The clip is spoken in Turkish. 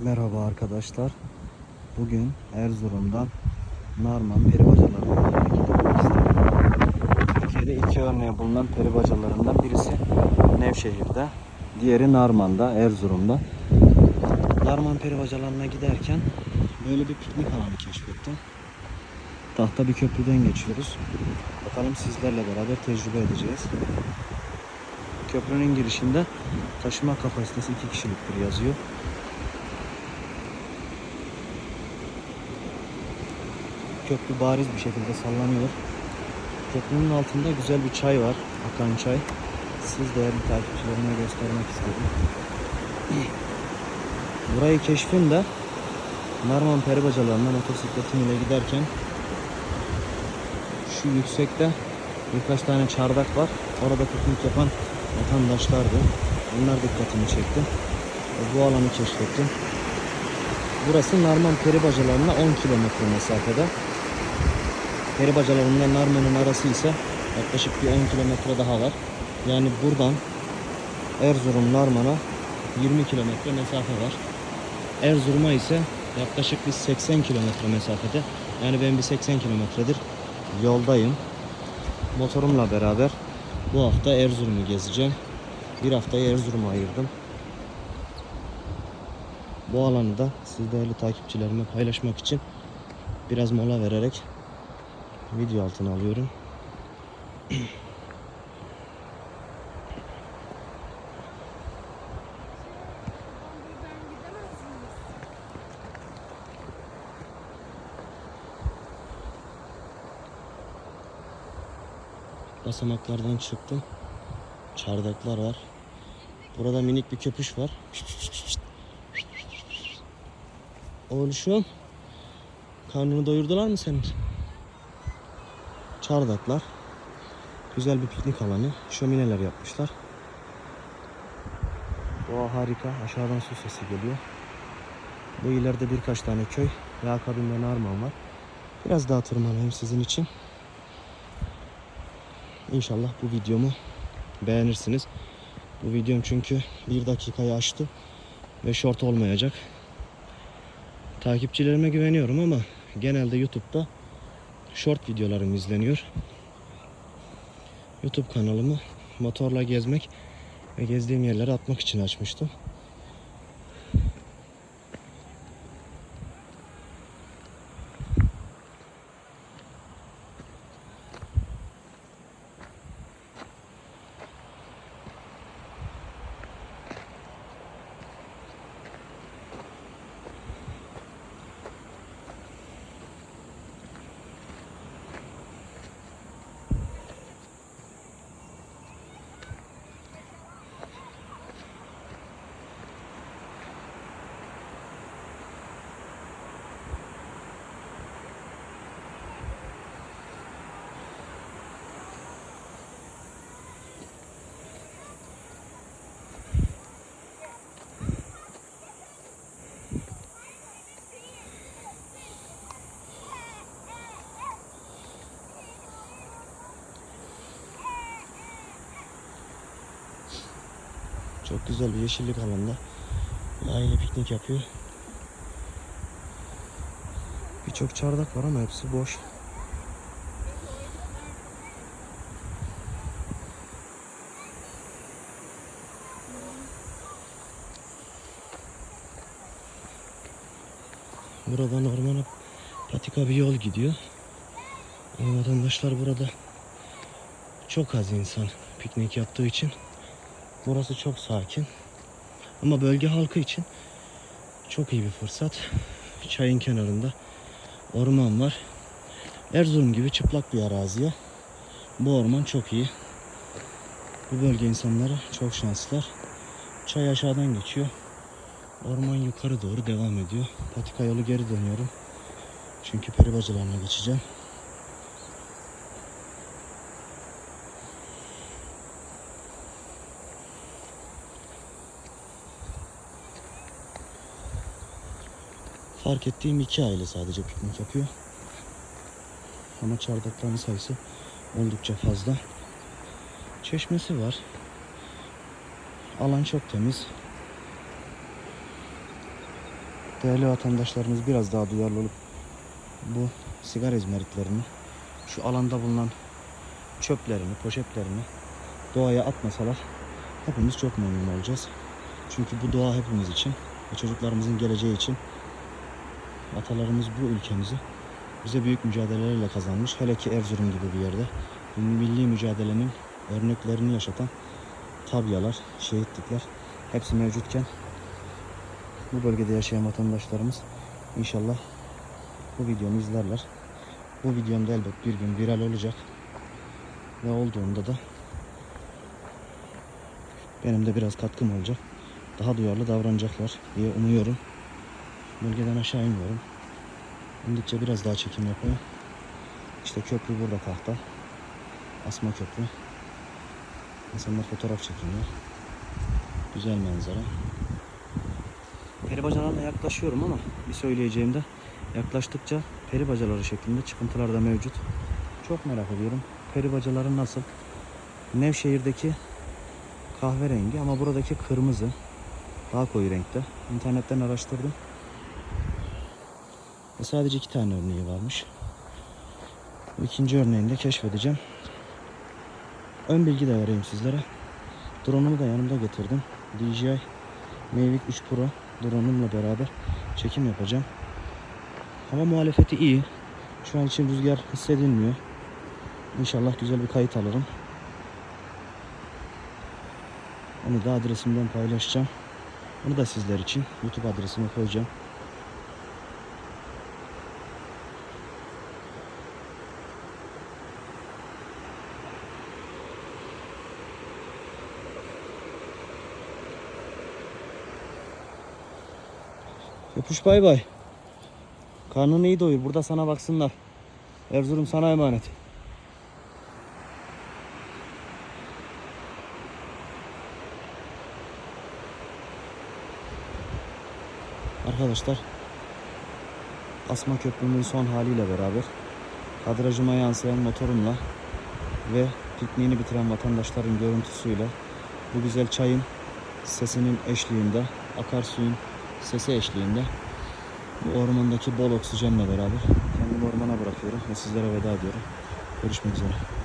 Merhaba arkadaşlar. Bugün Erzurum'dan Narman peribacalarına gitmek istedim. Türkiye'de iki örneği bulunan peribacalarından birisi Nevşehir'de, diğeri Narman'da, Erzurum'da. Narman peribacalarına giderken böyle bir piknik alanı keşfettim. Tahta bir köprüden geçiyoruz. Bakalım sizlerle beraber tecrübe edeceğiz. Köprünün girişinde taşıma kapasitesi 2 kişiliktir yazıyor. Köprü bariz bir şekilde sallanıyor. Köprünün altında güzel bir çay var. Akan çay. Siz değerli takipçilerime göstermek istedim. Burayı keşfim de Narman peribacalarına motosikletim ile giderken şu yüksekte birkaç tane çardak var. Orada piknik yapan vatandaşlardı. Bunlar dikkatimi çekti. Bu alanı keşfettim. Burası Narman peribacalarına 10 kilometre mesafede. Peribacalarından Narman'ın arası ise yaklaşık bir 10 kilometre daha var. Yani buradan Erzurum Narman'a 20 kilometre mesafe var. Erzurum'a ise yaklaşık bir 80 kilometre mesafede. Yani ben bir 80 kilometredir yoldayım. Motorumla beraber bu hafta Erzurum'u gezeceğim. Bir haftayı Erzurum'a ayırdım. Bu alanı da siz değerli takipçilerime paylaşmak için biraz mola vererek video altına alıyorum. Basamaklardan çıktım. Çardaklar var. Burada minik bir köpüş var. Oğluşum. Karnını doyurdular mı senin? Çardaklar. Güzel bir piknik alanı. Şömineler yapmışlar. Doğa harika. Aşağıdan su sesi geliyor. Bu ileride birkaç tane köy ve akabinde Narman var. Biraz daha tırmanayım sizin için. İnşallah bu videomu beğenirsiniz. Bu videom çünkü bir dakikayı aştı ve short olmayacak. Takipçilerime güveniyorum ama genelde YouTube'da short videolarım izleniyor. YouTube kanalımı motorla gezmek ve gezdiğim yerlere atmak için açmıştım. Çok güzel bir yeşillik alanda aile piknik yapıyor. Birçok çardak var ama hepsi boş. Buradan ormana patika bir yol gidiyor. Vatandaşlar burada çok az insan piknik yaptığı için Burası çok sakin. Ama bölge halkı için çok iyi bir fırsat. Çayın kenarında orman var. Erzurum gibi çıplak bir araziye. Bu orman çok iyi. Bu bölge insanları çok şanslılar. Çay aşağıdan geçiyor. Orman yukarı doğru devam ediyor. Patika yolu geri dönüyorum. Çünkü peribacalarına geçeceğim. Fark ettiğim iki aile sadece piknik yapıyor. Ama çardakların sayısı oldukça fazla. Çeşmesi var. Alan çok temiz. değerli vatandaşlarımız biraz daha duyarlı olup bu sigara izmaritlerini şu alanda bulunan çöplerini, poşetlerini doğaya atmasalar hepimiz çok memnun olacağız. Çünkü bu doğa hepimiz için ve çocuklarımızın geleceği için atalarımız bu ülkemizi bize büyük mücadelelerle kazanmış. Hele ki Erzurum gibi bir yerde milli mücadelenin örneklerini yaşatan tabyalar, şehitlikler hepsi mevcutken bu bölgede yaşayan vatandaşlarımız inşallah bu videomu izlerler. Bu videom da elbet bir gün viral olacak. Ve olduğunda da benim de biraz katkım olacak. Daha duyarlı davranacaklar diye umuyorum. Bölgeden aşağı inmiyorum. İndikçe biraz daha çekim yapayım. İşte köprü burada tahta. Asma köprü. İnsanlar fotoğraf çekiniyor. Güzel manzara. Peri bacalarına yaklaşıyorum ama bir söyleyeceğim de yaklaştıkça peri bacaları şeklinde çıkıntılar da mevcut. Çok merak ediyorum. Peri bacaları nasıl? Nevşehir'deki kahverengi ama buradaki kırmızı. Daha koyu renkte. İnternetten araştırdım. Sadece iki tane örneği varmış. Bu ikinci örneğini de keşfedeceğim. Ön bilgi de vereyim sizlere. Drone'umu da yanımda getirdim. DJI Mavic 3 Pro drone'umla beraber çekim yapacağım. Hava muhalefeti iyi. Şu an için rüzgar hissedilmiyor. İnşallah güzel bir kayıt alırım. Onu da adresimden paylaşacağım. Onu da sizler için YouTube adresime koyacağım. Öpüş bay bay. Karnını iyi doyur. Burada sana baksınlar. Erzurum sana emanet. Arkadaşlar Asma Köprümün son haliyle beraber kadrajıma yansıyan motorumla ve pikniğini bitiren vatandaşların görüntüsüyle bu güzel çayın sesinin eşliğinde, akarsuyun sesi eşliğinde bu ormandaki bol oksijenle beraber kendimi ormana bırakıyorum ve sizlere veda ediyorum. Görüşmek üzere.